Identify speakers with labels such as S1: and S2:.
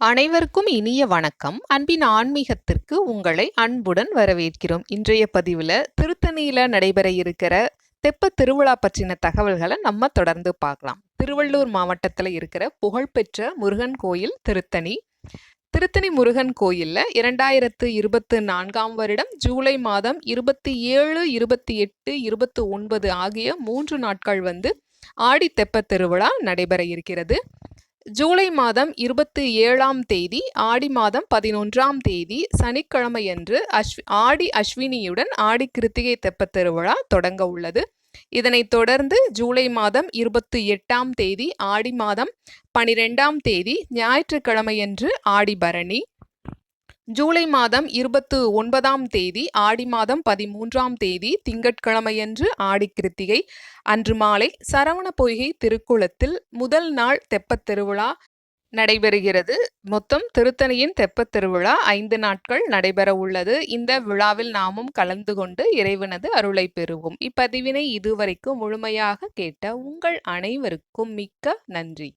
S1: அனைவருக்கும் இனிய வணக்கம். அன்பின் ஆன்மீகத்திற்கு உங்களை அன்புடன் வரவேற்கிறோம். இன்றைய பதிவில் திருத்தணியில் நடைபெற இருக்கிற தெப்ப திருவிழா பற்றின தகவல்களை நம்ம தொடர்ந்து பார்க்கலாம். திருவள்ளூர் மாவட்டத்தில் இருக்கிற புகழ்பெற்ற முருகன் கோயில் திருத்தணி. திருத்தணி முருகன் கோயிலில் இரண்டாயிரத்து இருபத்து நான்காம் வருடம் ஜூலை மாதம் இருபத்தி ஏழு இருபத்தி எட்டு இருபத்து ஒன்பது ஆகிய மூன்று நாட்கள் வந்து ஆடி தெப்ப திருவிழா நடைபெற இருக்கிறது. ஜூலை மாதம் இருபத்தி ஏழாம் தேதி ஆடி மாதம் பதினொன்றாம் தேதி சனிக்கிழமையன்று அஸ்வி ஆடி அஸ்வினியுடன் ஆடி கிருத்திகை தெப்பத் திருவிழா தொடங்க உள்ளது. இதனைத் தொடர்ந்து ஜூலை மாதம் இருபத்தி எட்டாம் தேதி ஆடி மாதம் பனிரெண்டாம் தேதி ஞாயிற்றுக்கிழமையன்று ஆடி பரணி ஜூலை மாதம் இருபத்து ஒன்பதாம் தேதி ஆடி மாதம் பதிமூன்றாம் தேதி திங்கட்கிழமையன்று ஆடி கிருத்திகை. அன்று மாலை சரவண பொய்கை திருக்குளத்தில் முதல் நாள் தெப்பத் திருவிழா நடைபெறுகிறது. மொத்தம் திருத்தணியின் தெப்பத் திருவிழா ஐந்து நாட்கள் நடைபெற உள்ளது. இந்த விழாவில் நாமும் கலந்து கொண்டு இறைவனது அருளை பெறுவோம். இப்பதிவினை இதுவரைக்கும் முழுமையாக கேட்ட உங்கள் அனைவருக்கும் மிக்க நன்றி.